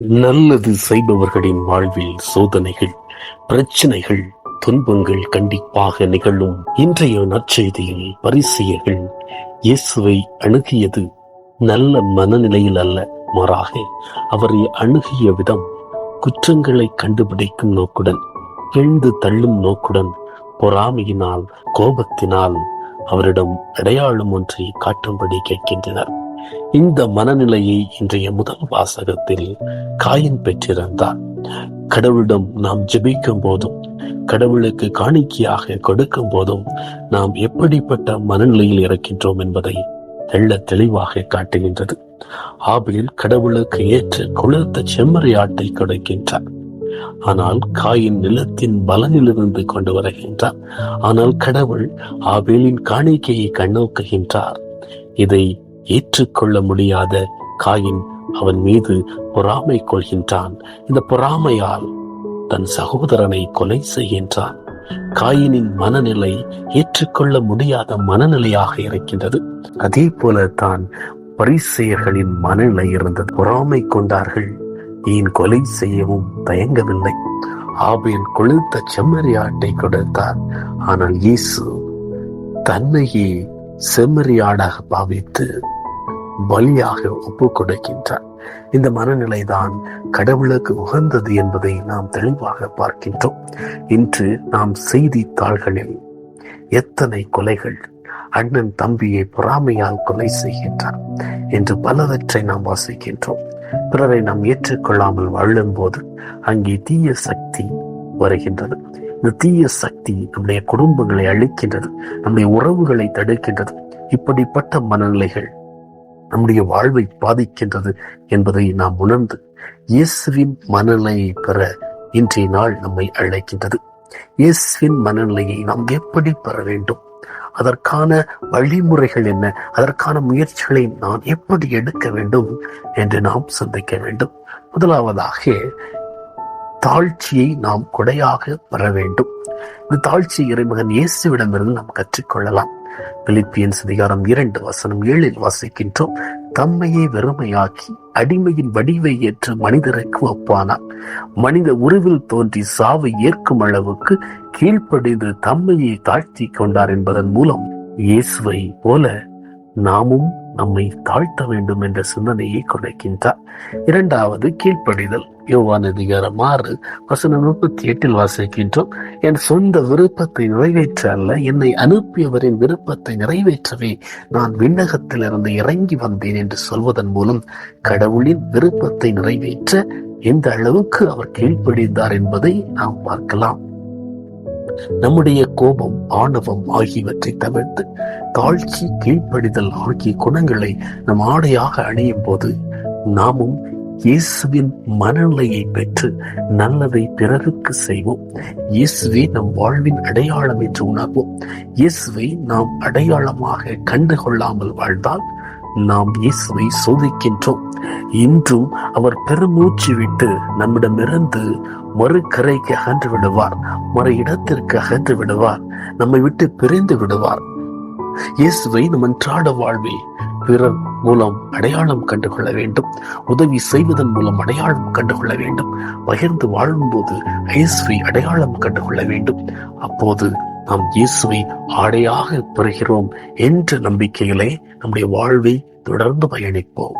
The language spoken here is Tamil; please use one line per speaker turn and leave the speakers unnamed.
நல்லது செய்பவர்களின் வாழ்வில் சோதனைகள் பிரச்சனைகள் துன்பங்கள் கண்டிப்பாக நிகழும். இன்றைய நற்செய்தியில் பரிசியர்கள் இயேசுவை அணுகியது நல்ல மனநிலையில் அல்ல மாறாக அவரை அணுகிய விதம் குற்றங்களை கண்டுபிடிக்கும் நோக்குடன் எழுந்து தள்ளும் நோக்குடன் பொறாமையினால் கோபத்தினால் அவரிடம் அடையாளம் ஒன்றை காட்டும்படி கேட்கின்றனர். இந்த மனநிலையை இன்றைய முதல் வாசகத்தில் காயின் பெற்றிருந்தார். கடவுளிடம் நாம் ஜெபிக்கும் போதும் கடவுளுக்கு காணிக்கையாக கொடுக்கும் போதும் நாம் எப்படிப்பட்ட மனநிலையில் இருக்கின்றோம் என்பதை தெள்ள தெளிவாக காட்டுகின்றது. ஆபில் கடவுளுக்கு ஏற்ற குளிர்த்த செம்மறி ஆட்டை கொடுக்கின்றார். ஆனால் காயின் நிலத்தின் பலனிலிருந்து கொண்டு வருகின்றார். ஆனால் கடவுள் ஆபேலின் காணிக்கையை கண்ணோக்குகின்றார். இதை ஏற்றுக்கொள்ள முடியாத காயின் அவன் மீது பொறாமை கொள்கின்றான். இந்த பொறாமையால் தன் சகோதரனை கொலை செய்கின்றான். காயினின் மனநிலை ஏற்றுக்கொள்ள முடியாத மனநிலையாக இருக்கின்றது. அதே போல தான் பரிசெயர்களின் மனநிலை இருந்தது. பொறாமை கொண்டார்கள். ஏன் கொலை செய்யவும் தயங்கவில்லை. ஆபேல் கொழுத்த செம்மறி ஆட்டை கொடுத்தார். ஆனால் இயேசு தன்னையே செம்மறியாடாக பாவித்து பலியாக ஒப்பு கொடுக்கின்றார் இந்த மனநிலை தான் கடவுளுக்கு உகந்தது என்பதை நாம் தெளிவாக பார்க்கின்றோம். இன்று நாம் செய்தித்தாள்களில் எத்தனை கொலைகள் அண்ணன் தம்பியை பொறாமையால் கொலை செய்கின்றார் என்று பலவற்றை நாம் வாசிக்கின்றோம். பிறரை நாம் ஏற்றுக்கொள்ளாமல் வாழும் போது அங்கே தீய சக்தி வருகின்றது. இந்த தீய சக்தி நம்முடைய குடும்பங்களை அழிக்கின்றது நம்முடைய உறவுகளை தடுக்கின்றது. இப்படிப்பட்ட மனநிலைகள் நம்முடைய வாழ்வை பாதிக்கின்றது என்பதை நாம் உணர்ந்து இயேசுவின் மனநிலையை பெற இன்றைய நாள் நம்மை அழைக்கின்றது. இயேசுவின் மனநிலையை நாம் எப்படி பெற வேண்டும்? அதற்கான வழிமுறைகள் என்ன? அதற்கான முயற்சிகளை நான் எப்படி எடுக்க வேண்டும்? என்று நாம் சிந்திக்க வேண்டும். முதலாவதாக தாழ்ச்சியை நாம் கொடையாக பெற வேண்டும். இந்த தாழ்ச்சி இறைமகன் இயேசுவிடமிருந்து நாம் கற்றுக்கொள்ளலாம். பிலிப்பியன்ஸ் அதிகாரம் இரண்டு வசனம் ஏழில் வாசிக்கின்றோம். தம்மையை வெறுமையாக்கி அடிமையின் வடிவை ஏற்ற மனிதருக்கு ஒப்பானார். மனித உருவில் தோன்றி சாவை ஏற்கும் அளவுக்கு கீழ்ப்படிந்து தம்மையை தாழ்த்தி கொண்டார் என்பதன் மூலம் இயேசுவை போல நாமும் நம்மை தாழ்த்த வேண்டும் என்ற சிந்தனையை குறைக்கின்றார் இரண்டாவது கீழ்ப்படிதல். யோவான் அதிகாரம் ஆறு வசனம் முப்பத்தி எட்டில் வாசிக்கின்றோம் என் சொந்த விருப்பத்தை நிறைவேற்ற அல்ல என்னை அனுப்பியவரின் விருப்பத்தை நிறைவேற்றவே நான் விண்ணகத்திலிருந்து இறங்கி வந்தேன் என்று சொல்வதன் மூலம் கடவுளின் விருப்பத்தை நிறைவேற்ற எந்த அளவுக்கு அவர் கீழ்ப்படிந்தார் என்பதை நாம் பார்க்கலாம். நம்முடைய கோபம் ஆணவம் ஆகியவற்றை தவிர்த்து தாழ்ச்சி கீழ்ப்படிதல் ஆகிய குணங்களை நம் ஆடையாக அணியும் போது நாமும் இயேசுவின் மனநிலையை பெற்று நல்லதை பிறருக்கு செய்வோம். இயேசுவை நம் வாழ்வின் அடையாளம் என்று உணர்வோம். இயேசுவை நாம் அடையாளமாக கண்டுகொள்ளாமல் வாழ்ந்தால் நாம் இயேசுவை சோதிக்கின்றோம். இன்றும் அவர் பெருமூச்சு விட்டு நம்மிடமிருந்து மறு கரைக்கு அகன்று விடுவார். மறு இடத்திற்கு அகன்று விடுவார். நம்மை விட்டு பிரிந்து விடுவார். இயேசுவை நம் அன்றாட வாழ்வில் பிறர் மூலம் அடையாளம் கண்டுகொள்ள வேண்டும். உதவி செய்வதன் மூலம் அடையாளம் கண்டுகொள்ள வேண்டும். பகிர்ந்து வாழும்போது இயேசுவை அடையாளம் கண்டுகொள்ள வேண்டும். அப்போது நாம் இயேசுவை ஆடையாக பெறுகிறோம் என்ற நம்பிக்கையிலே நம்முடைய வாழ்வை தொடர்ந்து பயணிப்போம்.